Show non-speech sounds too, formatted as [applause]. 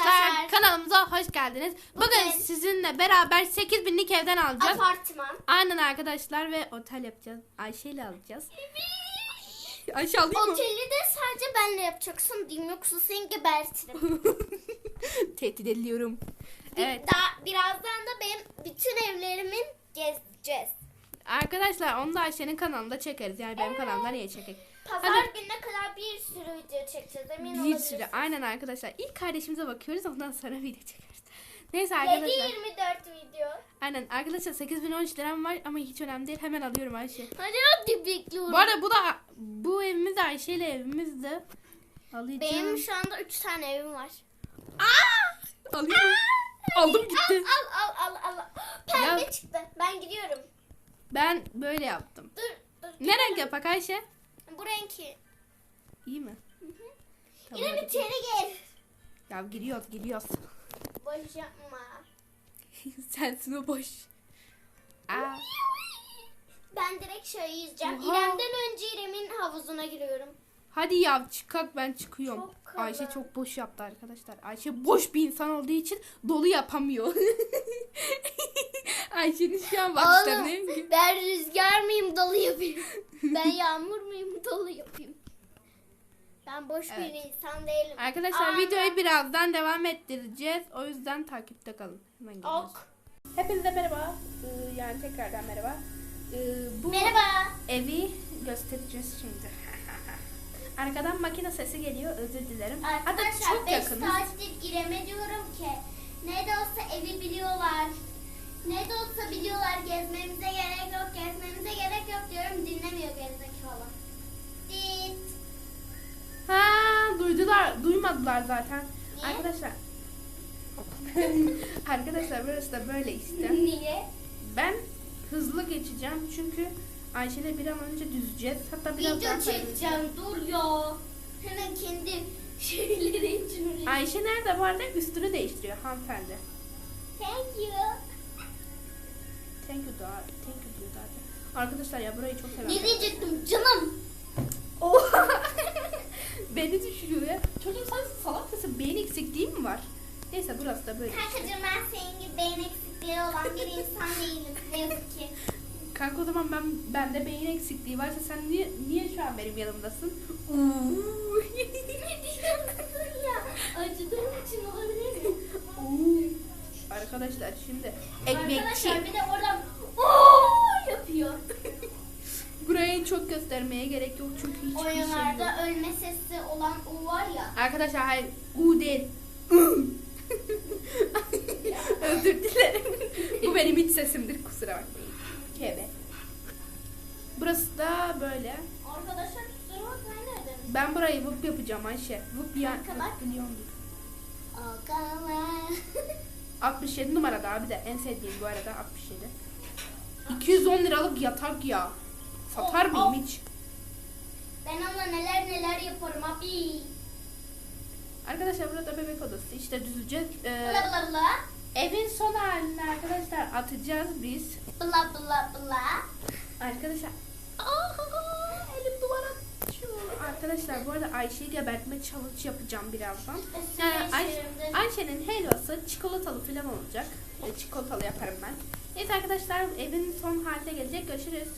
arkadaşlar, kanalımıza hoş geldiniz. Bugün, Bugün- sizinle beraber 8000'lik evden alacağız. Apartman. Aynen arkadaşlar ve otel yapacağız. Ayşe ile alacağız. Ayşe alayım mı? Oteli de sadece benle yapacaksın diyeyim yoksa seni gebertirim. [laughs] Tehdit ediyorum. Evet. Daha, birazdan da benim bütün evlerimin gezeceğiz. Arkadaşlar onu da Ayşe'nin kanalında çekeriz. Yani benim kanalımda niye çekek? Pazar Hadi. kadar bir sürü video çekeceğiz emin Bir olabilirsiniz. sürü. Aynen arkadaşlar. İlk kardeşimize bakıyoruz ondan sonra [laughs] video çekeriz. Neyse 7-24 arkadaşlar. video. Aynen arkadaşlar 8013 liram var ama hiç önemli değil. Hemen alıyorum Ayşe. Hadi hadi bekliyorum. Bu arada bu da bu evimiz de Ayşe ile evimiz de. Alacağım. Benim şu anda 3 tane evim var. Mı? Aldım gitti. Al al al al. Pembe Ya- çıktı. Ben gidiyorum. Ben böyle yaptım. Dur dur. Ne renk yapak Ayşe? Bu renki. İyi mi? Tamam, Yine bir içeri gel. Ya giriyoruz giriyoruz. Boş yapma. [laughs] Sensin o boş. Aa, Ben direkt şöyle yüzeceğim. Oha. İrem'den önce İrem'in havuzuna giriyorum. hadi ya çıkak ben çıkıyorum. Çok kaba. Ayşe çok boş yaptı arkadaşlar. Ayşe boş bir insan olduğu için dolu yapamıyor. [laughs] Ayşe'nin şu an bakışları ne? Ben rüzgar mıyım dolu yapayım. ben yağmur muyum dolu yapayım. Ben boş bir Evet. insan değilim. Arkadaşlar Aa, videoyu birazdan devam ettireceğiz. O yüzden takipte kalın. Hemen geliyoruz. Ok. Hepinize merhaba. Ee, yani tekrardan merhaba. Ee, bu Merhaba. evi göstereceğiz şimdi. [laughs] Arkadan makine sesi geliyor. Özür dilerim. Hatta Arkadaşlar çok 5 yakınız. saattir İrem'e diyorum ki ne de olsa evi biliyorlar. Ne de olsa biliyorlar gezmemize gerek yok gezmemize gerek yok diyorum dinlemiyor gerizekalı. Dit. Duymadılar zaten. Niye? Arkadaşlar. [laughs] Arkadaşlar burası da böyle işte. Niye? Ben hızlı geçeceğim çünkü Ayşe'yle bir an önce düzeceğiz. Hatta biraz Video daha çekeceğim dur ya. Hemen kendi [laughs] şeyleri için. Ayşe nerede bu arada? Üstünü değiştiriyor hanımefendi. Thank you. Thank you da, thank you diyor zaten. Arkadaşlar ya burayı çok seviyorum. Ne diyecektim canım? Oha! [laughs] Beni düşürüyor ya. Beyin eksikliği mi var? Neyse burası da böyle. Kankacığım ben senin gibi beyin eksikliği olan bir insan değilim. Ne yazık ki. Kanka o zaman ben bende beyin eksikliği varsa sen niye niye şu an benim yanımdasın? ya? [laughs] Acıdığım için olabilir mi? Arkadaşlar şimdi ekmekçi. Arkadaşlar bir de oradan ooo yapıyor. Burayı çok göstermeye gerek yok çünkü hiçbir şey. Oyunlarda ölme sesi olan o var ya. Arkadaşlar hayır u değil. [laughs] Özür dilerim. Bu benim iç sesimdir kusura bakmayın. Kebe. Burası da böyle. Arkadaşlar kusura bakmayın nereden? Ben burayı vıp yapacağım Ayşe. Vıp ya milyondur. Okala. 67 numarada abi de en sevdiğim bu arada 67. 210 liralık yatak ya. Satar Of, mıyım of. hiç? Ben onunla neler neler yaparım abi. Arkadaşlar burada bebek odası işte düzeceğiz. Ee, Bla bla bla. evin son halini arkadaşlar atacağız biz. Bla bla bla. Arkadaşlar Aa, elim duvara. Arkadaşlar bu arada Ayşe'yi gebertme challenge yapacağım birazdan. Yani Ay- işlerimde- Ayşe'nin helvası çikolatalı falan olacak. E, çikolatalı yaparım ben. Neyse arkadaşlar evin son haline gelecek. Görüşürüz.